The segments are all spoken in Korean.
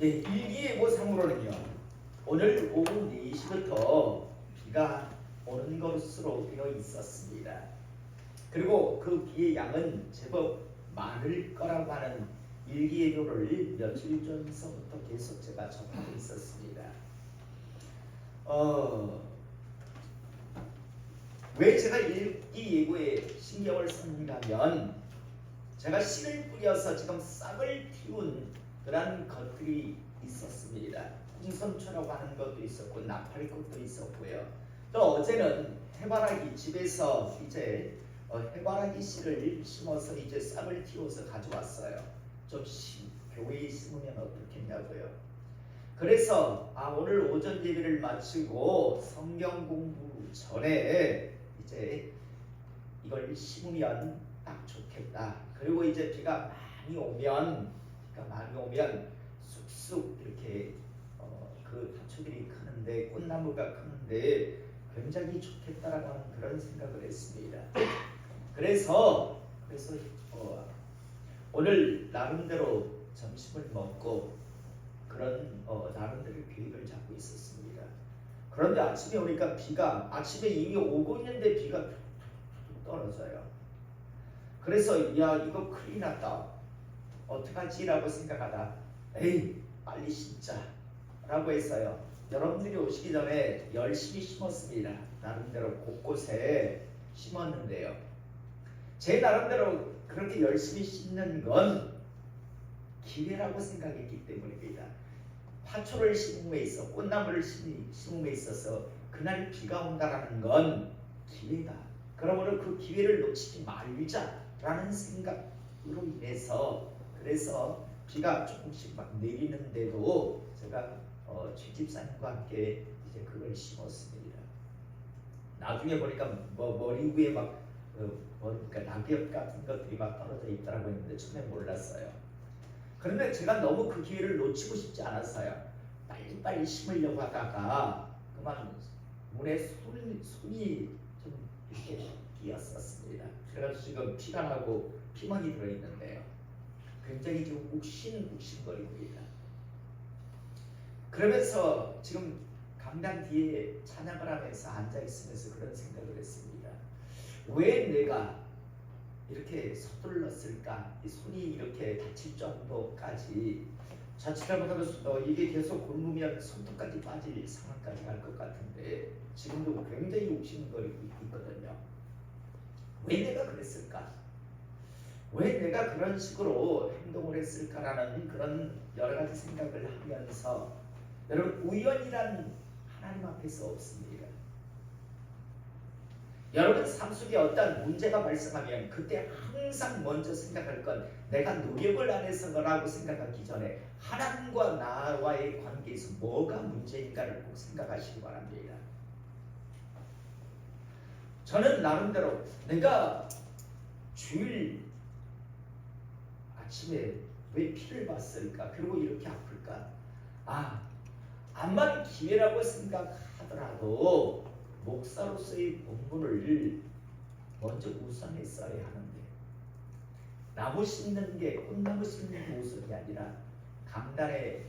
네, 일기예보 상으로는요. 오늘 오후 4시부터 비가 오는 것으로 되어 있었습니다. 그리고 그 비의 양은 제법 많을 거라고 하는 일기예보를 며칠 전서부터 계속 제가 접하고 있었습니다. 어, 왜 제가 일기예보에 신경을 썼냐면 제가 씨를 뿌려서 지금 싹을 틔운 그런 것들이 있었습니다. 홍선초라고 하는 것도 있었고 나팔꽃도 있었고요. 또 어제는 해바라기 집에서 이제 어, 해바라기 씨를 심어서 이제 싹을 틔워서 가져왔어요. 좀 심, 교회에 심으면 어떻겠냐고요. 그래서 아 오늘 오전 예배를 마치고 성경 공부 전에 이제 이걸 심으면 딱 좋겠다. 그리고 이제 비가 많이 오면 비가 많이 오면 쑥쑥 이렇게 어, 그 다초들이 크는데 꽃나무가 크는데 굉장히 좋겠다라고 하는 그런 생각을 했습니다. 그래서 그래서 어, 오늘 나름대로 점심을 먹고 그런 어, 나름대로 계획을 잡고 있었습니다. 그런데 아침에 오니까 비가 아침에 이미 오고 있는데 비가 떨어져요. 그래서 야 이거 큰일 났다. 어떡하지라고 생각하다 에이 빨리 심자 라고 했어요. 여러분들이 오시기 전에 열심히 심었습니다. 나름대로 곳곳에 심었는데요. 제 나름대로 그렇게 열심히 심는 건 기회라고 생각했기 때문입니다. 화초를 심음에 있어 꽃나무를 심- 심음에 있어서 그날 비가 온다라는 건 기회다. 그러므로 그 기회를 놓치지 말자라는 생각으로 인해서 그래서 비가 조금씩 막 내리는데도 제가 어, 최 집사님과 함께 이제 그걸 심었습니다. 나중에 보니까 뭐 머리 위에 막 어, 뭐니까 낙엽 같은 것들이 막 떨어져 있다라고 했는데 처음에 몰랐어요. 그런데 제가 너무 그 기회를 놓치고 싶지 않았어요. 빨리빨리 심으려고 하다가 그만 물에 손이, 손이 좀 이렇게 끼었었습니다. 그래서 지금 피가 나고 피멍이 들어있는데요. 굉장히 지금 욱신욱신거리고있다. 그러면서 지금 강단 뒤에 찬양을 하면서 앉아 있으면서 그런 생각을 했습니다. 왜 내가 이렇게 서둘렀을까? 이 손이 이렇게 다칠 정도까지 자칫 잘못하면 어, 이게 계속 굶으면 손톱까지 빠질 상황까지 갈 것 같은데 지금도 굉장히 욱신거리고 있거든요. 왜 내가 그랬을까? 왜 내가 그런 식으로 행동을 했을까라는 그런 여러 가지 생각을 하면서 여러분 우연이란 하나님 앞에서 없습니다. 여러분 삶 속에 어떤 문제가 발생하면 그때 항상 먼저 생각할 건 내가 노력을 안 해서라고 생각하기 전에 하나님과 나와의 관계에서 뭐가 문제인가를 꼭 생각하시기 바랍니다. 저는 나름대로 내가 주일 아침에 왜 피를 봤을까? 그리고 이렇게 아플까? 아, 암만 기회라고 생각하더라도 목사로서의 본분을 먼저 우선했어야 하는데 나무 심는 게 꽃나무 심는 게 우선이 아니라 강단에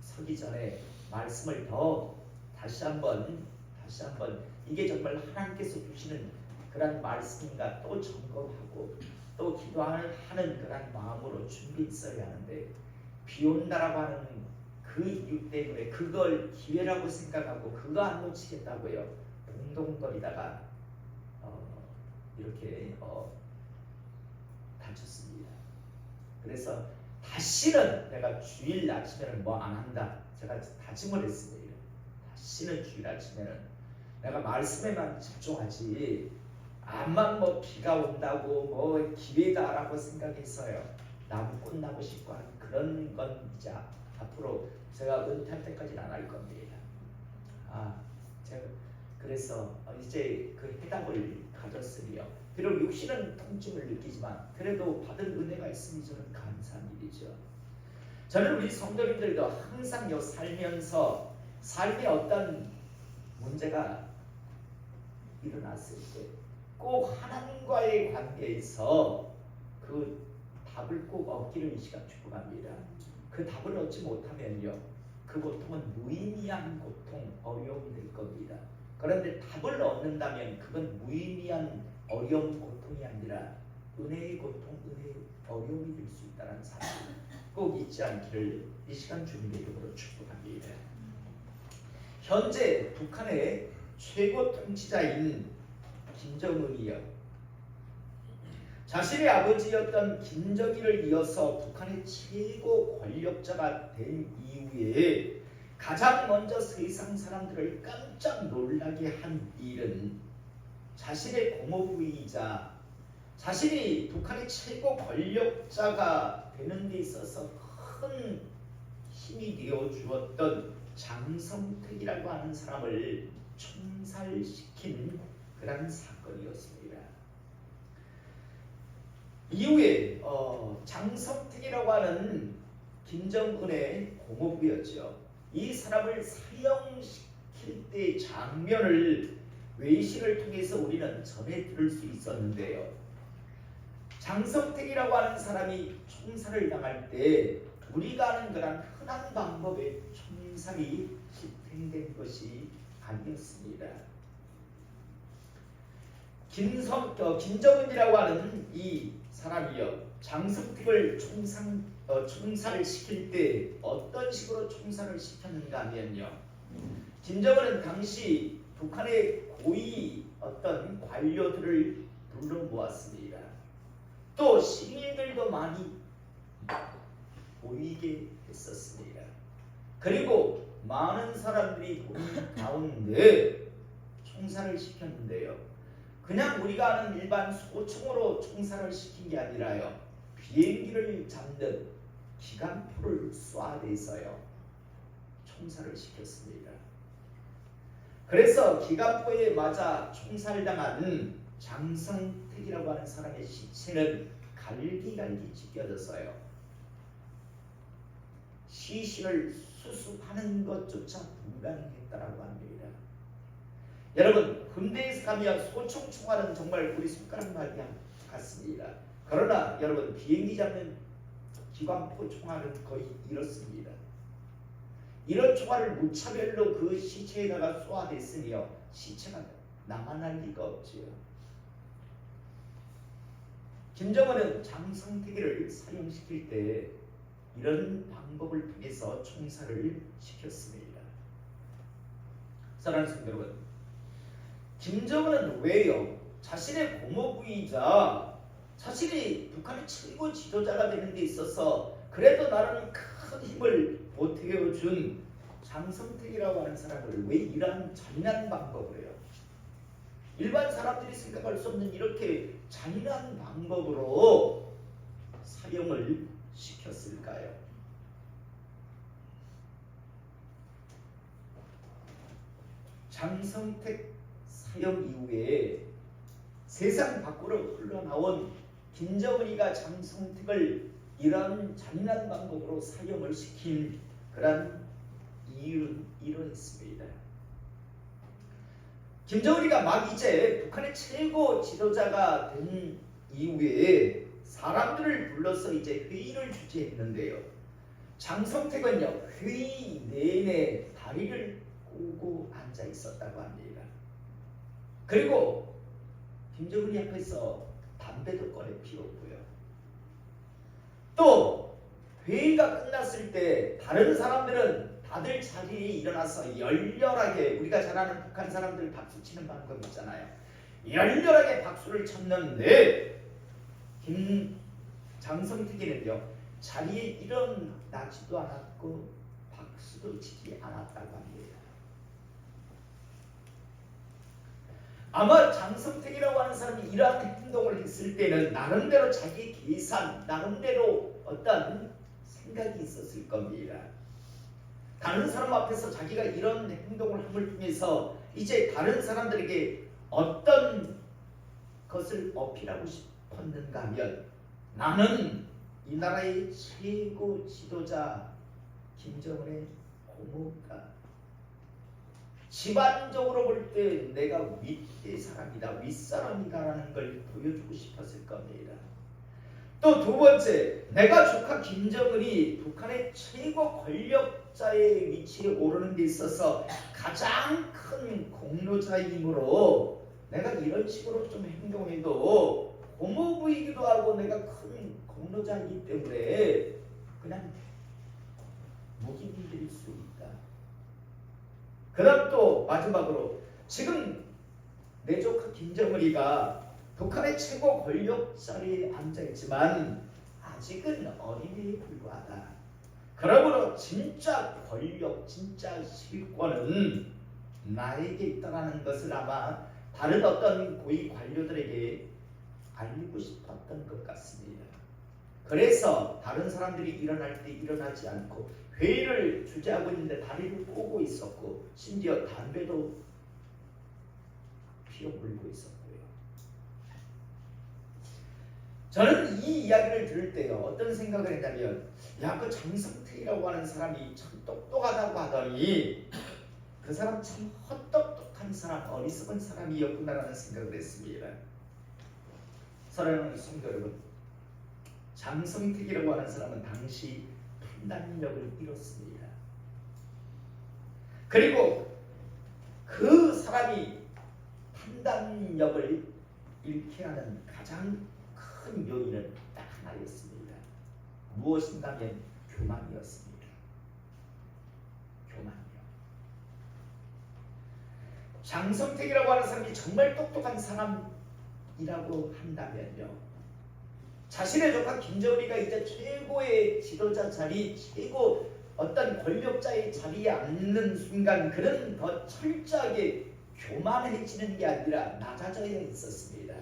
서기 전에 말씀을 더 다시 한번 다시 한번 이게 정말 하나님께서 주시는 그런 말씀인가 또 점검하고 또 기도하는 하는 그런 마음으로 준비했어야 하는데 비 온다라고 하는 그 이유 때문에 그걸 기회라고 생각하고 그거 안 놓치겠다고요 동동거리다가 어, 이렇게 어, 다쳤습니다. 그래서 다시는 내가 주일 아침에는 뭐 안 한다. 제가 다짐을 했습니다. 다시는 주일 아침에는 내가 말씀에만 집중하지 암만 뭐 비가 온다고 뭐 기회다라고 생각했어요. 나무 꽃나무 심고 하는 그런 건 이제 앞으로 제가 은퇴할 때까지는 안 할 겁니다. 아, 제가 그래서 이제 그 해답을 가졌으며 비록 육신은 통증을 느끼지만 그래도 받은 은혜가 있으니 저는 감사한 일이죠. 저는 우리 성도님들도 항상 요 살면서 삶에 어떤 문제가 일어났을 때 꼭 하나님과의 관계에서 그 답을 꼭 얻기를 이 시간 축복합니다. 그 답을 얻지 못하면요. 그 고통은 무의미한 고통, 어려움이 될 겁니다. 그런데 답을 얻는다면 그건 무의미한 어려움, 고통이 아니라 은혜의 고통, 은혜의 어려움이 될 수 있다는 사실 꼭 잊지 않기를 이 시간 주님의 이름으로 축복합니다. 현재 북한의 최고 통치자인 김정은이요. 자신의 아버지였던 김정일을 이어서 북한의 최고 권력자가 된 이후에 가장 먼저 세상 사람들을 깜짝 놀라게 한 일은 자신의 고모부이자 자신이 북한의 최고 권력자가 되는 데 있어서 큰 힘이 되어 주었던 장성택이라고 하는 사람을 총살시킨 그런 사건이었습니다. 이후에 어, 장성택이라고 하는 김정은의 고모부였죠. 이 사람을 사형시킬 때 장면을 외신을 통해서 우리는 전해 들을 수 있었는데요. 장성택이라고 하는 사람이 총살을 당할 때 우리가 아는 그런 흔한 방법의 총살이 집행된 것이 아니었습니다. 김성, 어, 김정은이라고 하는 이 사람이요 장성택을 총상, 어, 총살을 시킬 때 어떤 식으로 총살을 시켰는가 하면요 김정은은 당시 북한의 고위 어떤 관료들을 불러 모았습니다. 또 시민들도 많이 모이게 했었습니다. 그리고 많은 사람들이 모인 가운데 총살을 시켰는데요. 그냥 우리가 아는 일반 소총으로 총살을 시킨 게 아니라요. 비행기를 잡는 기관포를 쏴대서요. 총살을 시켰습니다. 그래서 기관포에 맞아 총살당한 장성택이라고 하는 사람의 시체는 갈기갈기 찢겨져서요. 시신을 수습하는 것조차 불가능했다라고 합니다. 여러분 군대에서 가면 소총 총알은 정말 우리 손가락만이 같습니다. 그러나 여러분 비행기 잡는 기관포 총알은 거의 이렇습니다. 이런 총알을 무차별로 그 시체에다가 쏘아댔으니요 시체가 남아날 리가 없지요. 김정은은 장성택이를 사형시킬 때 이런 방법을 통해서 총살을 시켰습니다. 사랑하는 성도 여러분, 김정은은 왜요? 자신의 고모부이자 자신이 북한의 최고 지도자가 되는 데 있어서 그래도 나름 큰 힘을 보태어준 장성택이라고 하는 사람을 왜 이러한 잔인한 방법을 해요? 일반 사람들이 생각할 수 없는 이렇게 잔인한 방법으로 사형을 시켰을까요? 장성택 사형 이후에 세상 밖으로 흘러나온 김정은이가 장성택을 이런 잔인한 방법으로 사형을 시킨 그런 이유는 이러했습니다. 김정은이가 막 이제 북한의 최고 지도자가 된 이후에 사람들을 불러서 이제 회의를 주재했는데요. 장성택은요 회의 내내 다리를 꼬고 앉아 있었다고 합니다. 그리고 김정은이 앞에서 담배도 꺼내 피웠고요. 또 회의가 끝났을 때 다른 사람들은 다들 자리에 일어나서 열렬하게 우리가 잘 아는 북한 사람들 박수 치는 방법 있잖아요. 열렬하게 박수를 쳤는데 김 장성택이는요 자리에 일어나지도 않았고 박수도 치지 않았다고 합니다. 아마 장성택이라고 하는 사람이 이러한 행동을 했을 때는 나름대로 자기 계산, 나름대로 어떤 생각이 있었을 겁니다. 다른 사람 앞에서 자기가 이런 행동을 함을 통해서 이제 다른 사람들에게 어떤 것을 어필하고 싶었는가 하면 나는 이 나라의 최고 지도자 김정은의 고모가 집안적으로 볼 때 내가 윗대 사람이다 윗사람이다라는 걸 보여주고 싶었을 겁니다. 또 두 번째, 내가 조카 김정은이 북한의 최고 권력자의 위치에 오르는 데 있어서 가장 큰 공로자이므로 내가 이런 식으로 좀 행동해도 고모 보이기도 하고 내가 큰 공로자이기 때문에 그냥 묵인이 될수 있다. 그 다음 또 마지막으로 지금 내 조카 김정은이가 북한의 최고 권력 자리에 앉아 있지만 아직은 어린이에 불과하다. 그러므로 진짜 권력, 진짜 실권은 나에게 있다라는 것을 아마 다른 어떤 고위 관료들에게 알리고 싶었던 것 같습니다. 그래서 다른 사람들이 일어날 때 일어나지 않고 회의를 주재하고 있는데 다리를 꼬고 있었고 심지어 담배도 피워 물고 있었고요. 저는 이 이야기를 들을 때요 어떤 생각을 했냐면 야그 장성택이라고 하는 사람이 참 똑똑하다고 하더니 그 사람 참 헛똑똑한 사람 어리석은 사람이었구나라는 생각을 했습니다. 사랑하는 성도 여러분 장성택이라고 하는 사람은 당시 판단력을 잃었습니다. 그리고 그 사람이 판단력을 잃게 하는 가장 큰 요인은 딱 하나였습니다. 무엇인가면 교만이었습니다. 교만이요. 장성택이라고 하는 사람이 정말 똑똑한 사람이라고 한다면요. 자신의 조카 김정은이가 이제 최고의 지도자 자리, 최고 어떤 권력자의 자리에 앉는 순간 그는 더 철저하게 교만해지는 게 아니라 낮아져야 했었습니다.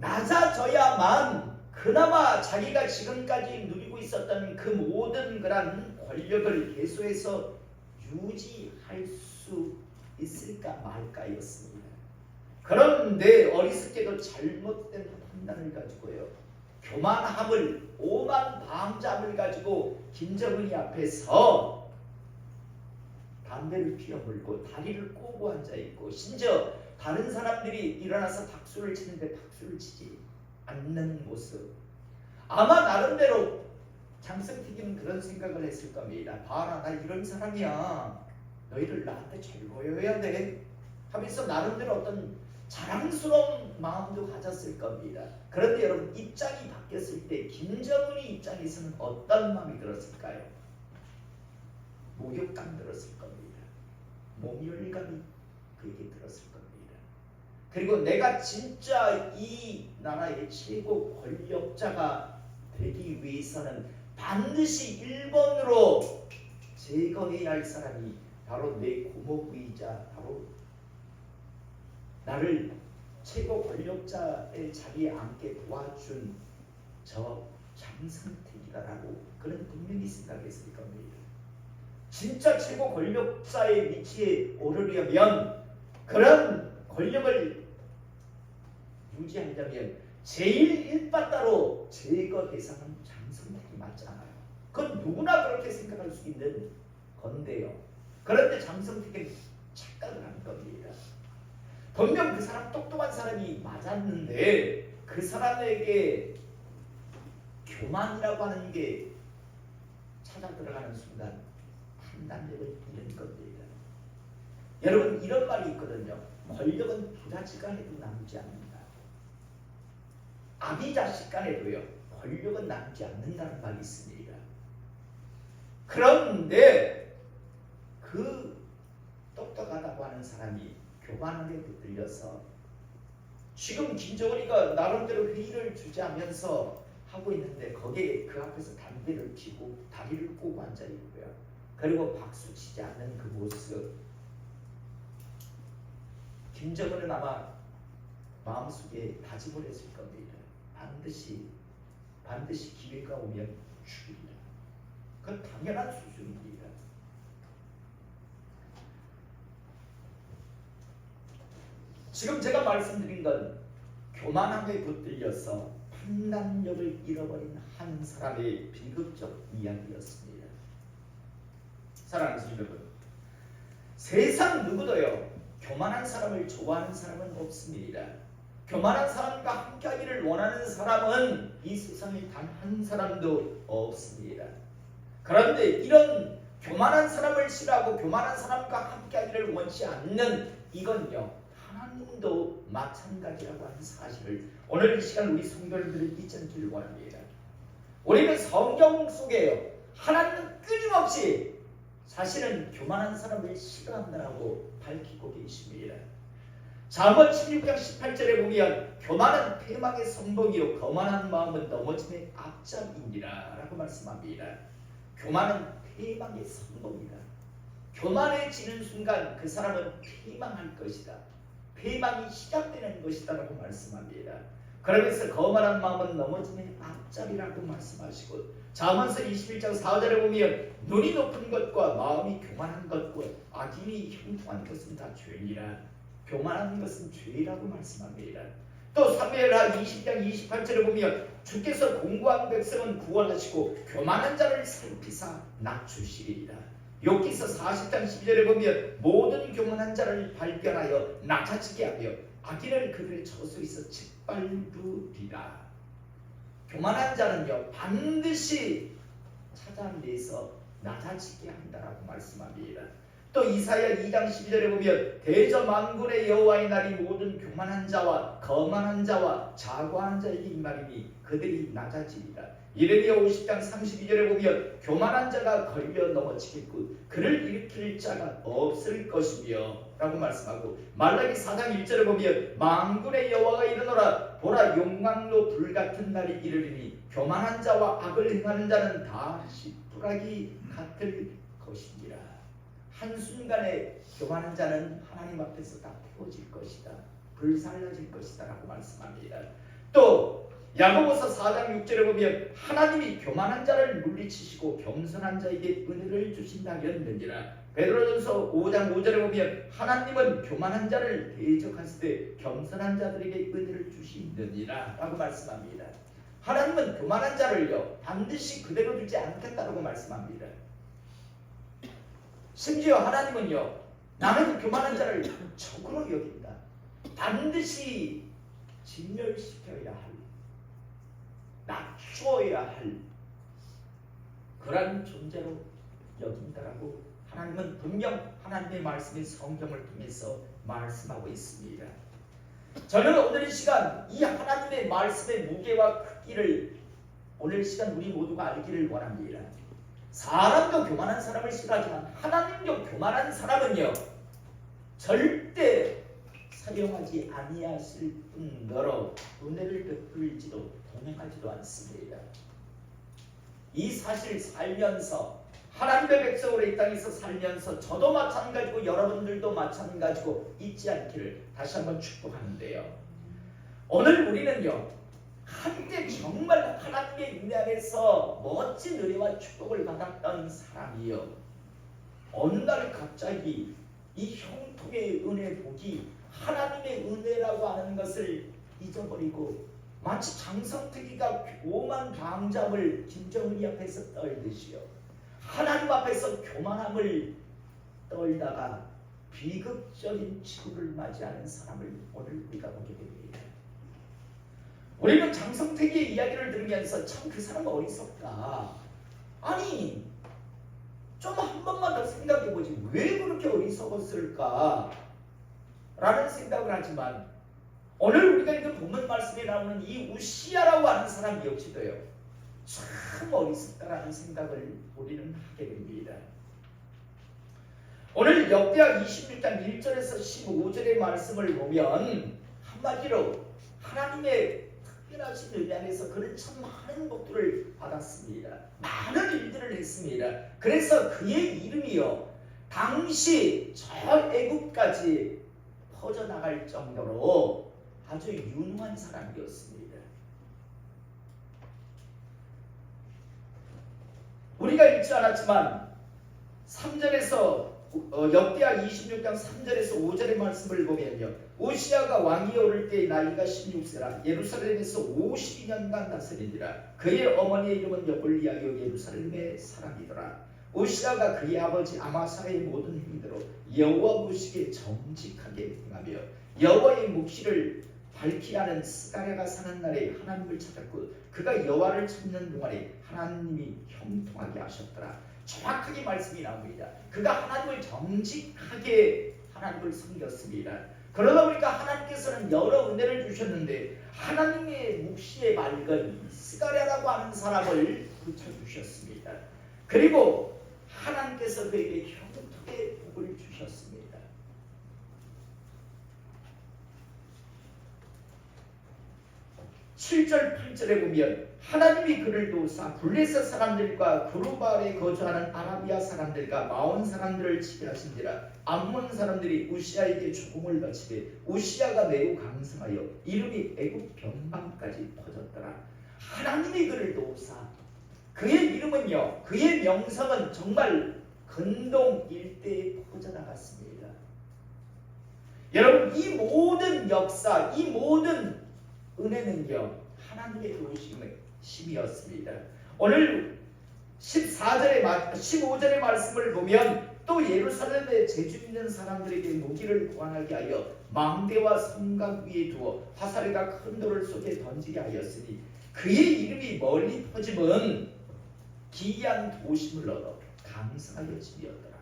낮아져야만 그나마 자기가 지금까지 누리고 있었던 그 모든 그런 권력을 계속해서 유지할 수 있을까 말까였습니다. 그런데 어리석게도 잘못된 판단을 가지고요. 교만함을 오만 방자함을 가지고 김정은이 앞에서 담배를 피워 물고 다리를 꼬고 앉아 있고 심지어 다른 사람들이 일어나서 박수를 치는데 박수를 치지 않는 모습. 아마 나름대로 장성택이는 그런 생각을 했을 겁니다. 봐라 나 이런 사람이야. 너희들 나한테 잘 보여야 돼. 하면서 나름대로 어떤 자랑스러운 마음도 가졌을 겁니다. 그런데 여러분 입장이 바뀌었을 때 김정은이 입장에서는 어떤 마음이 들었을까요? 목욕감 들었을 겁니다. 모멸감이 그에게 들었을 겁니다. 그리고 내가 진짜 이 나라의 최고 권력자가 되기 위해서는 반드시 1번으로 제거해야 할 사람이 바로 내 고모부이자 바로 나를 최고 권력자의 자리에 앉게 도와준 저 장성택이다라고 그는 분명히 생각했을 겁니다. 진짜 최고 권력자의 위치에 오르려면 그런 권력을 유지하려면 제일 일바따로 제거 대상은 장성택이 맞잖아요. 그건 누구나 그렇게 생각할 수 있는 건데요. 그런데 장성택은 착각을 한 겁니다. 분명 그 사람 똑똑한 사람이 맞았는데 그 사람에게 교만이라고 하는 게 찾아 들어가는 순간 판단력을 잃는 겁니다. 여러분 이런 말이 있거든요. 권력은 부자식 간에도 남지 않는다. 아비 자식 간에도요. 권력은 남지 않는다는 말이 있습니다. 그런데 그 똑똑하다고 하는 사람이 교만하게 붙들려서 지금 김정은이가 나름대로 회의를 주재하면서 하고 있는데 거기에 그 앞에서 담배를 피고 다리를 꼬고 앉아 있고요. 그리고 박수 치지 않는 그 모습. 김정은은 아마 마음속에 다짐을 했을 겁니다. 반드시 반드시 기회가 오면 죽이리라. 그건 당연한 수준입니다. 지금 제가 말씀드린 건 교만함에 붙들려서 판단력을 잃어버린 한 사람의 비극적 이야기였습니다. 사랑하는 여러분, 세상 누구도요 교만한 사람을 좋아하는 사람은 없습니다. 교만한 사람과 함께하기를 원하는 사람은 이 세상에 단 한 사람도 없습니다. 그런데 이런 교만한 사람을 싫어하고 교만한 사람과 함께하기를 원치 않는 이건요 하나님도 마찬가지라고 하는 사실을 오늘 이 시간 우리 성도들을 잊지 원합니다. 우리는 성경 속에요 하나님은 끊임없이 자신은 교만한 사람을 싫어한다라고 밝히고 계십니다. 잠언 16장 18절에 보면 교만은 패망의 성공이요 거만한 마음은 넘어짐의 앞장이니라 라고 말씀합니다. 교만은 패망의 성공이다. 교만해지는 순간 그 사람은 패망할 것이다. 패망이 시작되는 것이다라고 말씀합니다. 그러면서 거만한 마음은 넘어짐의 앞자리라고 말씀하시고 잠언서 21장 4절에 보면 눈이 높은 것과 마음이 교만한 것과 악인이 형통한 것은 다 죄니라. 교만한 것은 죄라고 말씀합니다. 또 사무엘하 20장 28절에 보면 주께서 공고한 백성은 구원하시고 교만한 자를 살피사 낮추시리이다. 욥기서 40장 12절에 보면 모든 교만한 자를 발견하여 낮아지게 하며 악인을 그들의 저수에서 짓밟으리라. 교만한 자는요 반드시 찾아내서 낮아지게 한다라고 말씀합니다. 또 이사야 2장 12절에 보면 대저 만군의 여호와의 날이 모든 교만한 자와 거만한 자와 자고한 자에게 임하리니 그들이 낮아지리라. 이레미야 50장 32절에 보면 교만한 자가 걸려 넘어지겠고 그를 일으킬 자가 없을 것이며 라고 말씀하고 말라기 4장 1절에 보면 만군의 여호와가 이르노라 보라 용광로 불같은 날이 이르리니 교만한 자와 악을 행하는 자는 다 시뿌라기 같을 것이니라. 한순간에 교만한 자는 하나님 앞에서 다 태워질 것이다 불살라질 것이다 라고 말씀합니다. 또 야고보서 4장 6절에 보면 하나님이 교만한 자를 물리치시고 겸손한 자에게 은혜를 주신다였느니라. 베드로전서 5장 5절에 보면 하나님은 교만한 자를 대적하실 때 겸손한 자들에게 은혜를 주시느니라 라고 말씀합니다. 하나님은 교만한 자를요 반드시 그대로 두지 않겠다라고 말씀합니다. 심지어 하나님은요 나는 교만한 자를 적으로 여긴다. 반드시 진멸시켜야 할 낮추어야 할 그런 존재로 여긴다라고 하나님은 분명 하나님의 말씀인 성경을 통해서 말씀하고 있습니다. 저는 오늘 이 시간 이 하나님의 말씀의 무게와 크기를 오늘 이 시간 우리 모두가 알기를 원합니다. 사람도 교만한 사람을 싫어하지만 하나님도 교만한 사람은요 절대 사용하지 아니하실 뿐더러 은혜를 베풀지도 동행하지도 않습니다. 이 사실 살면서 하나님의 백성으로 이 땅에서 살면서 저도 마찬가지고 여러분들도 마찬가지고 잊지 않기를 다시 한번 축복하는데요. 오늘 우리는요 한때 정말 하나님의 은혜 안에서 멋진 은혜와 축복을 받았던 사람이요. 어느 날 갑자기 이 형통의 은혜 복이 하나님의 은혜라고 하는 것을 잊어버리고 마치 장성택이가 오만 방잡을 김정은이 앞에서 떨듯이요. 하나님 앞에서 교만함을 떨다가 비극적인 치부를 맞이하는 사람을 오늘 우리가 보게 됩니다. 우리는 장성택의 이야기를 들으면서 참 그 사람 어리석다. 아니 좀 한 번만 더 생각해보지 왜 그렇게 어리석었을까? 라는 생각을 하지만 오늘 우리가 읽은 본문 말씀에 나오는 이 우시아라고 하는 사람 역시도요. 참 어리석다라는 생각을 우리는 하게 됩니다. 오늘 역대하 26장 1절에서 15절의 말씀을 보면 한마디로 하나님의 특별하신 은혜 안에서 그는 참 많은 복들을 받았습니다. 많은 일들을 했습니다. 그래서 그의 이름이요 당시 저 애국까지 퍼져나갈 정도로 아주 유능한 사람이었습니다. 우리가 읽지 않았지만 3절에서 어, 역대하 26장 3절에서 5절의 말씀을 보면요. 오시아가 왕이 오를 때 나이가 16세라 예루살렘에서 52년간 다스리니라. 그의 어머니의 이름은 여볼리아요 예루살렘의 사람이더라. 오시아가 그의 아버지 아마사의 모든 행위대로 여호와 무식에 정직하게 행하며 여호와의 묵시를 발키라는 스가랴가 사는 날에 하나님을 찾았고 그가 여호와를 찾는 동안에 하나님이 형통하게 하셨더라. 정확하게 말씀이 나옵니다. 그가 하나님을 정직하게 하나님을 섬겼습니다. 그러다 보니까 하나님께서는 여러 은혜를 주셨는데 하나님의 묵시에 맑은 스가랴라고 하는 사람을 붙여주셨습니다. 그리고 하나님께서 그에게 형통의 복을 주셨습니다. 칠절팔절에 보면 하나님이 그를 도우사 블레셋 사람들과 그루바에 거주하는 아라비아 사람들과 마온 사람들을 치게 하신지라 암몬 사람들이 우시아에게 조공을 바치되 우시아가 매우 강성하여 이름이 애굽 변방까지 퍼졌더라. 하나님이 그를 도우사 그의 이름은요 그의 명성은 정말 근동 일대에 퍼져나갔습니다. 여러분 이 모든 역사 이 모든 은혜는요 하나님의 도우심의 심이었습니다. 오늘 14절의 15절의 말씀을 보면 또 예루살렘에 재주 있는 사람들에게 무기를 구하게 하여 망대와 성곽 위에 두어 화살과 큰 돌을 속에 던지게 하였으니 그의 이름이 멀리 퍼짐은 기이한 도심을 얻어 강성하여짐이었더라.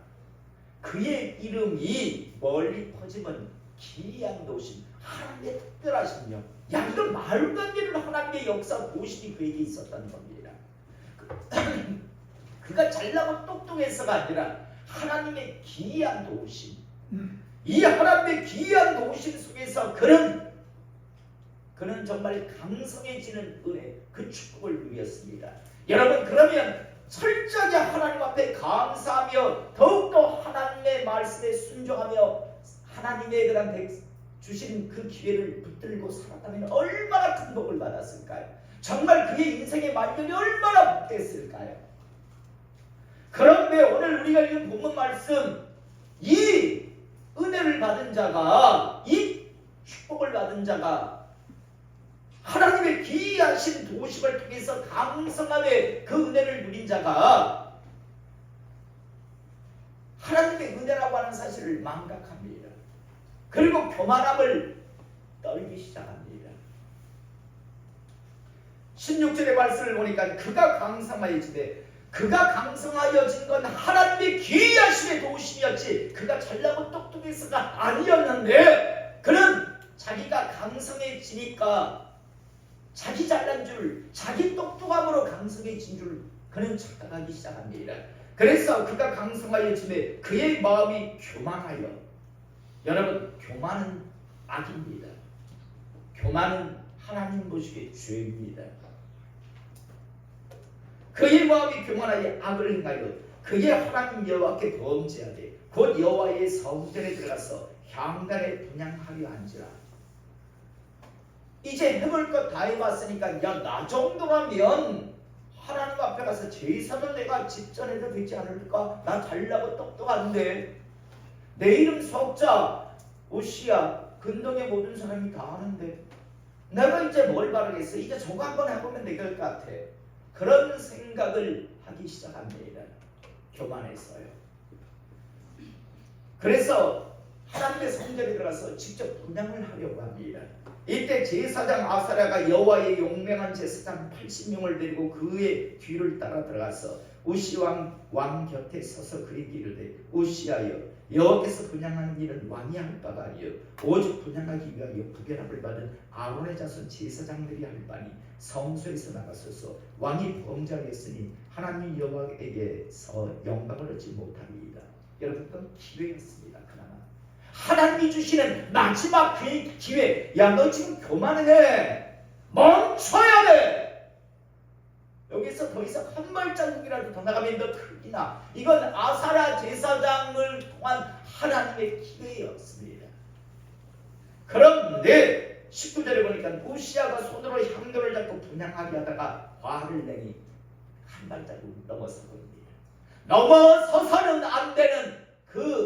그의 이름이 멀리 퍼짐은 기이한 도심 하나님의 특별하심요. 야 이건 말도 안 되는 하나님의 역사 도심이 그에게 있었다는 겁니다. 그가 잘나고 똑똑해서가 아니라 하나님의 기이한 도심. 이 하나님의 기이한 도심 속에서 그는 그는 정말 강성해지는 은혜 그 축복을 누렸습니다. 여러분 그러면 철저하게 하나님 앞에 감사하며 더욱더 하나님의 말씀에 순종하며 하나님의 그런 백 주신 그 기회를 붙들고 살았다면 얼마나 큰 복을 받았을까요? 정말 그의 인생의 말년이 얼마나 복됐을까요? 그런데 오늘 우리가 읽은 본문 말씀 이 은혜를 받은 자가 이 축복을 받은 자가 하나님의 기이하신 도심을 통해서 강성함의 그 은혜를 누린 자가 하나님의 은혜라고 하는 사실을 망각합니다. 그리고 교만함을 떨기 시작합니다. 16절의 말씀을 보니까 그가 강성하여지되 그가 강성하여진 건 하나님의 기이하심의 도우심이었지 그가 잘나고 똑똑해서가 아니었는데 그는 자기가 강성해지니까 자기 잘난 줄 자기 똑똑함으로 강성해진 줄 그는 착각하기 시작합니다. 그래서 그가 강성하여지매 그의 마음이 교만하여 여러분 교만은 악입니다. 교만은 하나님 보시기에 죄입니다. 그의 마음이 교만하여 악을 행하여 그의 하나님 여호와께 범죄하되 곧 여호와의 성전에 들어가서 향단에 분양하려 한지라. 이제 해볼 것 다 해봤으니까 야 나 정도라면 하나님 앞에 가서 제사도 내가 집전해도 되지 않을까? 나 잘나고 똑똑한데 내 이름 석자 오시야 근동의 모든 사람이 다 아는데 내가 이제 뭘 바르겠어? 이제 저거 한번 해보면 될 것 같아. 그런 생각을 하기 시작합니다. 교만해서요. 그래서 하나님의 성전에 들어가서 직접 분양을 하려고 합니다. 이때 제사장 아사랴가 여호와의 용맹한 제사장 80명을 데리고 그의 뒤를 따라 들어가서 우시 왕, 왕 곁에 서서 이르되 우시하여 여호와께서 분양하는 일은 왕이 할 바가 아니요 오직 분양하기 위하여 부결함을 받은 아론의 자손 제사장들이 할 바니 성소에서 나가소서 왕이 범죄하였으니 하나님 여호와에게서 영광을 얻지 못합니다. 여러분 그건 기회였습니다. 그나마 하나님이 주시는 마지막 기회, 기회. 야너 지금 교만해 멈춰야 돼. 여기서 더 이상 한 발자국이라도 더 나가면 너 크기나 이건 아사라 제사장을 통한 하나님의 기회였습니다. 그런데 19절에 보니까 우시아가 손으로 향도를 잡고 분양하게 하다가 화를 내니 한 발자국 넘어서 버립니다. 넘어서서는 안 되는 그